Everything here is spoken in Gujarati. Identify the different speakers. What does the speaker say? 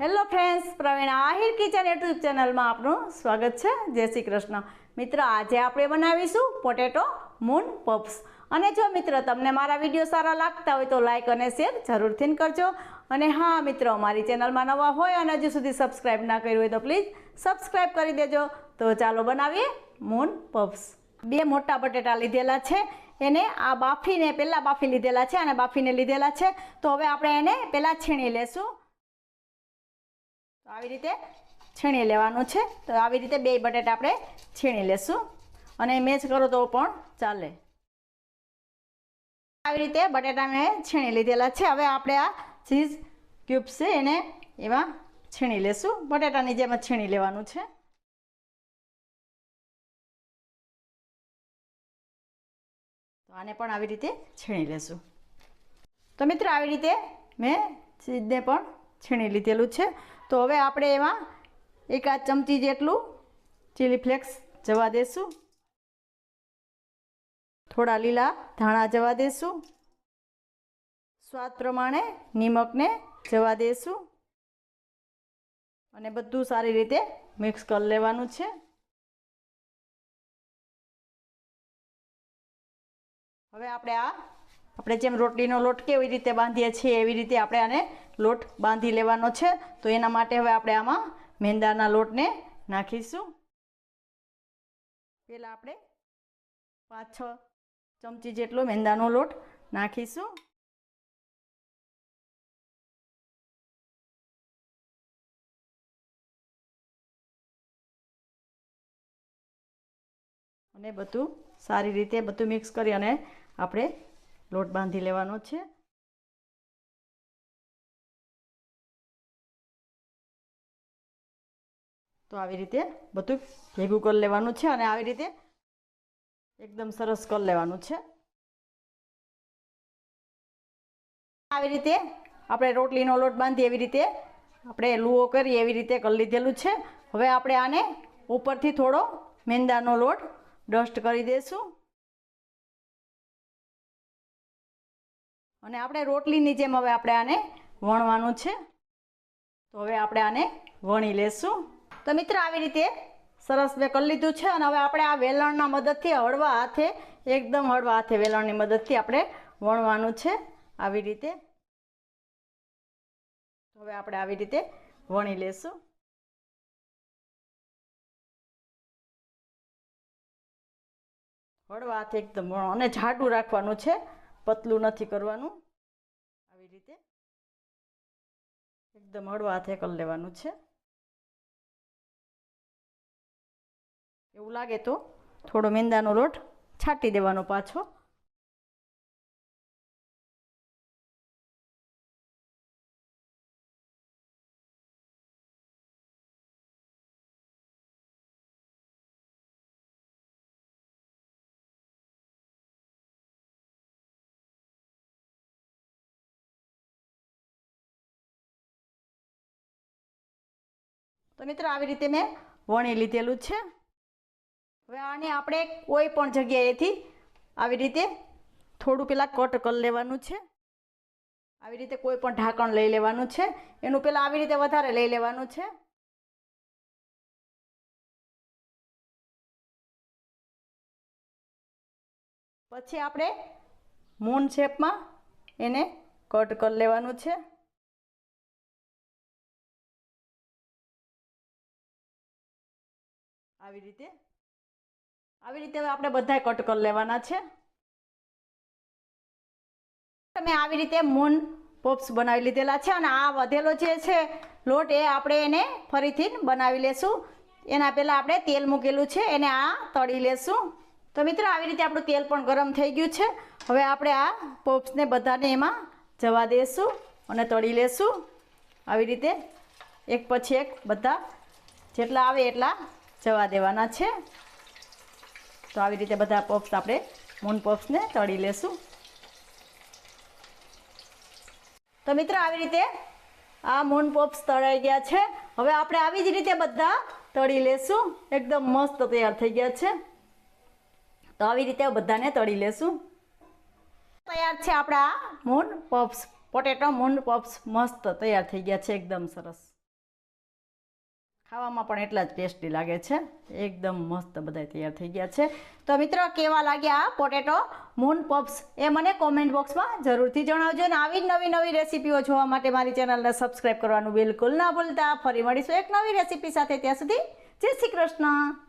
Speaker 1: Hello friends Pravin Ahir kitchen YouTube ચેનલમાં આપનું સ્વાગત છે. જય શ્રી કૃષ્ણ. મિત્ર, આજે આપણે બનાવીશું પોટેટો મૂન પપ્સ. અને જો મિત્ર તમને મારા વીડિયો સારા લાગતા હોય તો લાઇક અને શેર જરૂરથી કરજો. અને હા, મિત્રો મારી ચેનલમાં નવા હોય અને હજુ સુધી સબસ્ક્રાઈબ ના કર્યું હોય તો પ્લીઝ સબસ્ક્રાઈબ કરી દેજો. તો ચાલો બનાવીએ મૂન પપ્સ. બે મોટા બટેટા લીધેલા છે. એને આ બાફીને, પહેલાં બાફી લીધેલા છે અને બાફીને લીધેલા છે. તો હવે આપણે એને પહેલાં છીણી લેશું. તો આવી રીતે છીણી લેવાનું છે. તો આવી રીતે બે બટેટા આપણે છીણી લેશું. અને મેચ કરો તો પણ ચાલે. આવી રીતે બટેટા મેં છીણી લીધેલા છે. હવે આપણે આ ચીઝ ક્યુબ્સ છે એને એમાં છીણી લેશું. બટેટાની જેમ છીણી લેવાનું છે. તો આને પણ આવી રીતે છીણી લેશું. તો મિત્રો, આવી રીતે મેં ચીઝને પણ છીણી લીધેલું છે. તો હવે આપણે એમાં એકાદ ચમચી જેટલું ચીલી ફ્લેક્સ જવા દેશું. થોડા લીલા ધાણા જવા દેશું. સ્વાદ પ્રમાણે નિમકને જવા દેશું. અને બધું સારી રીતે મિક્સ કરી લેવાનું છે. હવે આપણે આ, આપણે જેમ રોટલીનો લોટ કેવી રીતે બાંધીએ છીએ એવી રીતે આપણે આને લોટ બાંધી લેવાનો છે. તો એના માટે હવે આપણે આમાં મેંદાના લોટને નાખીશું. પહેલાં આપણે પાંચ છ ચમચી જેટલો મેંદાનો લોટ નાખીશું. અને બધું સારી રીતે બધું મિક્સ કરી અને આપણે લોટ બાંધી લેવાનો છે. તો આવી રીતે બધું ભેગું કરી લેવાનું છે અને આવી રીતે એકદમ સરસ કરી લેવાનું છે. આવી રીતે આપણે રોટલીનો લોટ બાંધી એવી રીતે આપણે લુઓ કરી એવી રીતે કરી લીધેલું છે. હવે આપણે આને ઉપરથી થોડો મેંદાનો લોટ ડસ્ટ કરી દઈશું અને આપણે રોટલીની જેમ હવે આપણે આને વણવાનું છે. તો હવે આપણે આને વણી લેશું. તો મિત્ર, આવી રીતે સરસ મેં કરી લીધું છે અને હવે આપણે આ વેલણના મદદથી હળવા હાથે, એકદમ હળવા હાથે વેલણની મદદથી આપણે વણવાનું છે આવી રીતે. હવે આપણે આવી રીતે વણી લેશું. હળવા હાથે એકદમ વણો અને જાડું રાખવાનું છે, પતલું નથી કરવાનું. આવી રીતે એકદમ હળવા હાથે કરી લેવાનું છે. એવું લાગે તો થોડો મેંદાનો લોટ છાંટી દેવાનો પાછો. તો મિત્રો, આવી રીતે મેં વણી લીધેલું છે. હવે આને આપણે કોઈ પણ જગ્યાએથી આવી રીતે થોડું પહેલાં કટ કરી લેવાનું છે. આવી રીતે કોઈ પણ ઢાંકણ લઈ લેવાનું છે. એનું પહેલાં આવી રીતે વધારે લઈ લેવાનું છે. પછી આપણે મૂન શેપમાં એને કટ કરી લેવાનું છે. આવી રીતે આવી રીતે હવે આપણે બધા કટ લેવાના છે. તમે આવી રીતે મૂન પોપ્સ બનાવી લીધેલા છે અને આ વધેલો જે છે લોટ એ આપણે એને ફરીથી બનાવી લેશું. એના પહેલાં આપણે તેલ મૂકેલું છે, એને આ તળી લેશું. તો મિત્રો આવી રીતે આપણું તેલ પણ ગરમ થઈ ગયું છે. હવે આપણે આ પોપ્સને બધાને એમાં જવા દઈશું અને તળી લેશું. આવી રીતે એક પછી એક બધા જેટલા આવે એટલા જવા દેવાના છે. તો આવી રીતે બધા પફ્સ આપણે મૂન પફ્સને તળી લેશું. તો મિત્રો આવી રીતે આ મૂન પફ્સ તળાઈ ગયા છે. હવે આપણે આવી જ રીતે બધા તળી લેશું. એકદમ મસ્ત તૈયાર થઈ ગયા છે. તો આવી રીતે બધાને તળી લેશું. તૈયાર છે આપણા moon puffs potato moon puffs મસ્ત તૈયાર થઈ ગયા છે. એકદમ સરસ. ખાવામાં પણ એટલા જ ટેસ્ટી લાગે છે. એકદમ મસ્ત બધા તૈયાર થઈ ગયા છે. તો મિત્રો, કેવા લાગ્યા આ પોટેટો મૂન પપ્સ એ મને કોમેન્ટ બોક્સમાં જરૂરથી જણાવજો અને આવી જ નવી નવી રેસીપીઓ જોવા માટે મારી ચેનલને સબસ્ક્રાઈબ કરવાનું બિલકુલ ના ભૂલતા. ફરી મળીશું એક નવી રેસીપી સાથે. ત્યાં સુધી જય શ્રી કૃષ્ણ.